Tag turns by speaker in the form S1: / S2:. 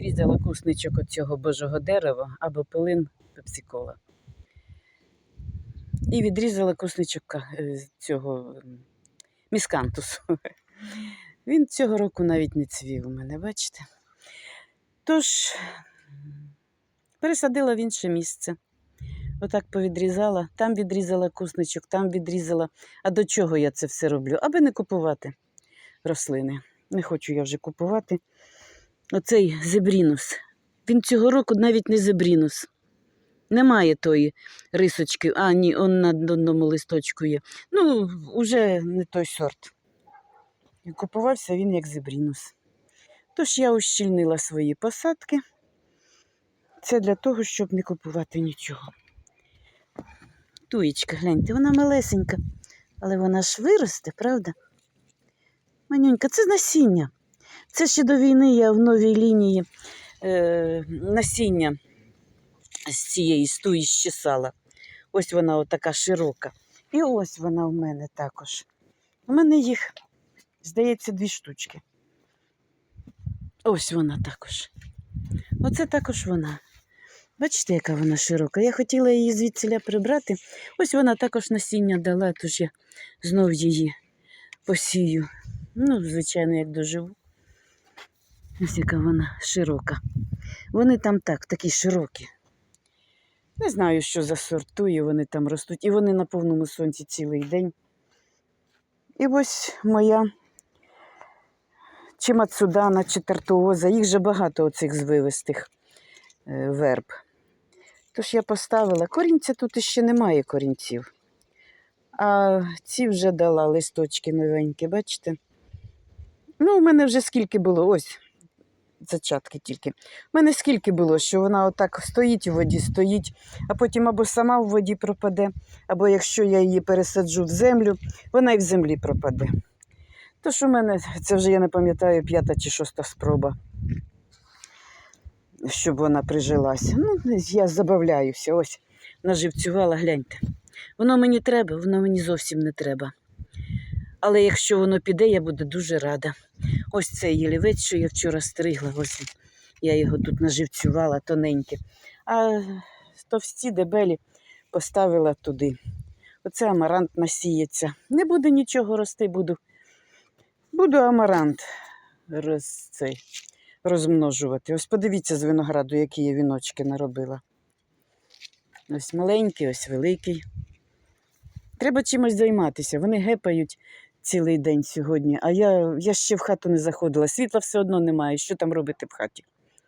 S1: Різала кусничок від цього божого дерева або пилин пепсикола. І відрізала кусничок е, цього міскантусу. Він цього року навіть не цвів у мене, бачите? Тож пересадила в інше місце. Отак повідрізала, там відрізала кусничок, там відрізала. А до чого я це все роблю? Аби не купувати рослини. Не хочу я вже купувати. Оцей зебрінус. Він цього року навіть не зебрінус. Немає тої рисочки, а ні, он на одному листочку є. Ну, уже не той сорт. І купувався він як зебрінус. Тож я ущільнила свої посадки. Це для того, щоб не купувати нічого. Туєчка, гляньте, вона малесенька, але вона ж виросте, правда? Манюнька, це насіння. Це ще до війни я в новій лінії е, насіння з цієї стуї щесала. Ось вона отака широка. І ось вона в мене також. У мене їх, здається, дві штучки. Ось вона також. Оце також вона. Бачите, яка вона широка. Я хотіла її звідсіля прибрати. Ось вона також насіння дала, тож я знов її посію. Ну, звичайно, як доживу. Ось яка вона широка. Вони там так, такі широкі. Не знаю, що за сортує, вони там ростуть. І вони на повному сонці цілий день. І ось моя чи мацудана, чи тартуоза. Їх же багато оцих звивистих е, верб. Тож я поставила. Корінця тут іще немає корінців. А ці вже дала листочки новенькі, бачите? Ну, у мене вже скільки було, ось зачатки тільки. У мене скільки було, що вона отак стоїть у воді, стоїть, а потім або сама в воді пропаде, або якщо я її пересаджу в землю, вона і в землі пропаде. Тож у мене це вже я не пам'ятаю п'ята чи шоста спроба, щоб вона прижилася. Ну, я забавляюся, ось наживцювала, гляньте. Воно мені треба, воно мені зовсім не треба. Але якщо воно піде, я буду дуже рада. Ось цей ялівець, що я вчора стригла, ось я його тут наживцювала тоненьке. А товсті дебелі поставила туди. Оце амарант насіється. Не буде нічого рости, буду, буду амарант роз, цей, розмножувати. Ось подивіться з винограду, які я віночки наробила. Ось маленький, ось великий. Треба чимось займатися. Вони гепають цілий день сьогодні, а я, я ще в хату не заходила. Світла все одно немає. Що там робити в хаті?